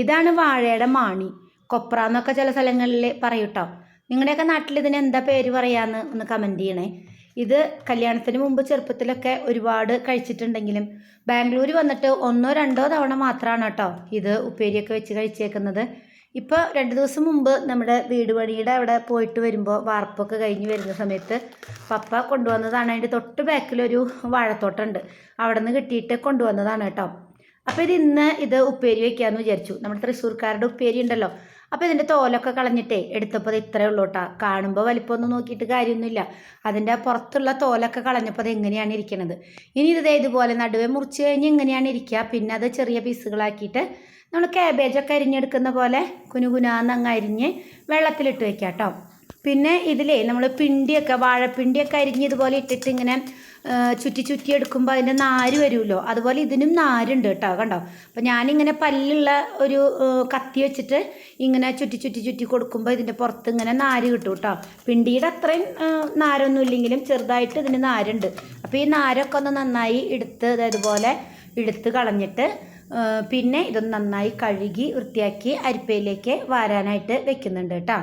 ഇതാണ് വാഴയുടെ മാണി. കൊപ്ര എന്നൊക്കെ ചില സ്ഥലങ്ങളിൽ പറയൂട്ടോ. നിങ്ങളുടെയൊക്കെ നാട്ടിൽ ഇതിന് എന്താ പേര് പറയാന്ന് ഒന്ന് കമന്റ് ചെയ്യണേ. ഇത് കല്യാണത്തിന് മുമ്പ് ചെറുപ്പത്തിലൊക്കെ ഒരുപാട് കഴിച്ചിട്ടുണ്ടെങ്കിലും ബാംഗ്ലൂർ വന്നിട്ട് ഒന്നോ രണ്ടോ തവണ മാത്രമാണ് കേട്ടോ ഇത് ഉപ്പേരിയൊക്കെ വെച്ച് കഴിച്ചേക്കുന്നത്. ഇപ്പോൾ രണ്ട് ദിവസം മുമ്പ് നമ്മുടെ വീട് പണിയുടെ അവിടെ പോയിട്ട് വരുമ്പോൾ വാർപ്പൊക്കെ കഴിഞ്ഞ് വരുന്ന സമയത്ത് പപ്പ കൊണ്ടുവന്നതാണ്. അതിന്റെ തൊട്ട് ബാക്കിലൊരു വാഴത്തോട്ടമുണ്ട് അവിടെ നിന്ന് കിട്ടിയിട്ട് കൊണ്ടുവന്നതാണ് കേട്ടോ. അപ്പോൾ ഇത് ഇന്ന് ഇത് ഉപ്പേരി വെക്കാന്ന് വിചാരിച്ചു. നമ്മുടെ തൃശ്ശൂർക്കാരുടെ ഉപ്പേരി ഉണ്ടല്ലോ. അപ്പോൾ ഇതിന്റെ തോലൊക്കെ കളഞ്ഞിട്ടേ എടുത്തപ്പോൾ ഇത് ഇത്രയേ ഉള്ളൂ കേട്ടോ കാണുമ്പോൾ വലിപ്പമൊന്നും നോക്കിയിട്ട് കാര്യമൊന്നുമില്ല. അതിന്റെ പുറത്തുള്ള തോലൊക്കെ കളഞ്ഞപ്പോൾ അത് എങ്ങനെയാണ് ഇരിക്കണത്? ഇനി ഇത് ഇതുപോലെ നടുവേ മുറിച്ച് കഴിഞ്ഞ് എങ്ങനെയാണ് ഇരിക്കുക? പിന്നെ അത് ചെറിയ പീസുകളാക്കിയിട്ട് നമ്മൾ ക്യാബേജൊക്കെ അരിഞ്ഞെടുക്കുന്ന പോലെ കുനുകുനാന്ന് അങ്ങ് അരിഞ്ഞ് വെള്ളത്തിലിട്ട് വെക്കാം കേട്ടോ പിന്നെ ഇതിലേ നമ്മൾ പിണ്ടിയൊക്കെ വാഴപ്പിണ്ടിയൊക്കെ അരിഞ്ഞ് ഇതുപോലെ ഇട്ടിട്ട് ഇങ്ങനെ ചുറ്റി ചുറ്റി എടുക്കുമ്പോൾ അതിന്റെ നാര് വരുമല്ലോ അതുപോലെ ഇതിനും നാരുണ്ട് കേട്ടോ കണ്ടോ? അപ്പം ഞാനിങ്ങനെ പല്ലുള്ള ഒരു കത്തി വെച്ചിട്ട് ഇങ്ങനെ ചുറ്റി ചുറ്റി ചുറ്റി കൊടുക്കുമ്പോൾ ഇതിന്റെ പുറത്ത് ഇങ്ങനെ നാര് കിട്ടും കേട്ടോ. പിണ്ടിയുടെ അത്രയും നാരൊന്നും ഇല്ലെങ്കിലും ചെറുതായിട്ട് ഇതിന് നാരുണ്ട്. അപ്പോൾ ഈ നാരൊക്കെ ഒന്ന് നന്നായി എടുത്ത് ഇതുപോലെ എടുത്ത് കളഞ്ഞിട്ട് പിന്നെ ഇതൊന്ന് നന്നായി കഴുകി വൃത്തിയാക്കി അരിപ്പയിലേക്ക് വാരാനായിട്ട് വെക്കുന്നുണ്ട് കേട്ടോ.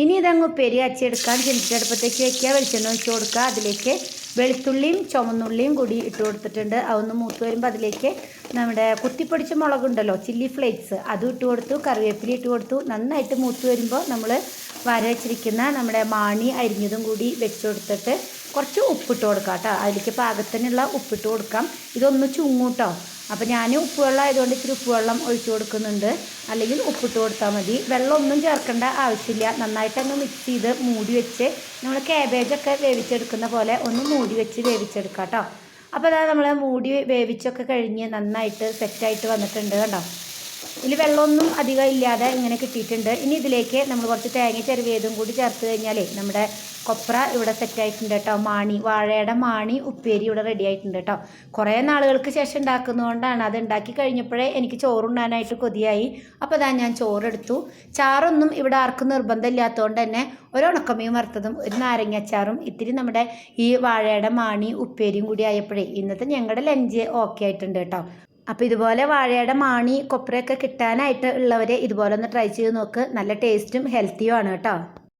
ഇനി ഇതങ്ങ് ഉപ്പേരി അച്ചെടുക്കാൻ ചെന്നിട്ടടുപ്പത്തേക്ക് വെക്കുക. വെളിച്ചെണ്ണ ഒഴിച്ച് കൊടുക്കുക. അതിലേക്ക് വെളുത്തുള്ളിയും ചുമന്നുള്ളിയും കൂടി ഇട്ട് കൊടുത്തിട്ടുണ്ട്. അതൊന്ന് മൂത്ത് വരുമ്പോൾ അതിലേക്ക് നമ്മുടെ കുത്തിപ്പൊടിച്ച മുളകുണ്ടല്ലോ ചില്ലി ഫ്ലേക്സ് അതും ഇട്ട് കൊടുത്തു കറിവേപ്പില ഇട്ട് കൊടുത്തു. നന്നായിട്ട് മൂത്ത് വരുമ്പോൾ നമ്മൾ വര വെച്ചിരിക്കുന്ന നമ്മുടെ മാണി അരിഞ്ഞതും കൂടി വെച്ച് കൊടുത്തിട്ട് കുറച്ച് ഉപ്പിട്ട് കൊടുക്കാം കേട്ടോ. അതിലേക്ക് പാകത്തിനുള്ള ഉപ്പിട്ട് കൊടുക്കാം. ഇതൊന്ന് ചുങ്ങൂട്ടോ. അപ്പോൾ ഞാൻ ഉപ്പുവെള്ളം ആയതുകൊണ്ട് ഇത്തിരി ഉപ്പുവെള്ളം ഒഴിച്ചു കൊടുക്കുന്നുണ്ട്. അല്ലെങ്കിൽ ഉപ്പിട്ട് കൊടുത്താൽ മതി. വെള്ളമൊന്നും ചേർക്കേണ്ട ആവശ്യമില്ല. നന്നായിട്ട് അങ്ങ് മിക്സ് ചെയ്ത് മൂടി വെച്ച് നമ്മൾ ക്യാബേജൊക്കെ വേവിച്ചെടുക്കുന്ന പോലെ ഒന്ന് മൂടി വെച്ച് വേവിച്ചെടുക്കാം കേട്ടോ അപ്പോൾ അതാ നമ്മൾ മൂടി വേവിച്ചൊക്കെ കഴിഞ്ഞ് നന്നായിട്ട് സെറ്റായിട്ട് വന്നിട്ടുണ്ട് കണ്ടോ? ഇതിൽ വെള്ളമൊന്നും അധികം ഇല്ലാതെ ഇങ്ങനെ കിട്ടിയിട്ടുണ്ട്. ഇനി ഇതിലേക്ക് നമ്മൾ കുറച്ച് തേങ്ങ ചെറുവേതും കൂടി ചേർത്ത് കഴിഞ്ഞാലേ നമ്മുടെ കൊപ്ര ഇവിടെ സെറ്റായിട്ടുണ്ട് കേട്ടോ. മാണി വാഴയുടെ മാണി ഉപ്പേരി ഇവിടെ റെഡി ആയിട്ടുണ്ട് കേട്ടോ. കുറേ നാളുകൾക്ക് ശേഷം ഉണ്ടാക്കുന്നതുകൊണ്ടാണ് അത് ഉണ്ടാക്കി കഴിഞ്ഞപ്പോഴേ എനിക്ക് ചോറുണ്ണാനായിട്ട് കൊതിയായി. അപ്പോൾ അതാ ഞാൻ ചോറെടുത്തു. ചാറൊന്നും ഇവിടെ ആർക്കും നിർബന്ധമില്ലാത്തതുകൊണ്ട് തന്നെ ഒരു ഉണക്കമീൻ വറുത്തതും ഒരു നാരങ്ങാച്ചാറും ഇത്തിരി നമ്മുടെ ഈ വാഴയുടെ മാണി ഉപ്പേരിയും കൂടി ആയപ്പോഴേ ഇന്നത്തെ ഞങ്ങളുടെ ലഞ്ച് ഓക്കെ ആയിട്ടുണ്ട് കേട്ടോ. അപ്പോൾ ഇതുപോലെ വാഴയുടെ മാണി കൊപ്രയൊക്കെ കിട്ടാനായിട്ട് ഉള്ളവരെ ഇതുപോലെ ഒന്ന് ട്രൈ ചെയ്ത് നോക്ക്. നല്ല ടേസ്റ്റും ഹെൽത്തിയും ആണ് കേട്ടോ.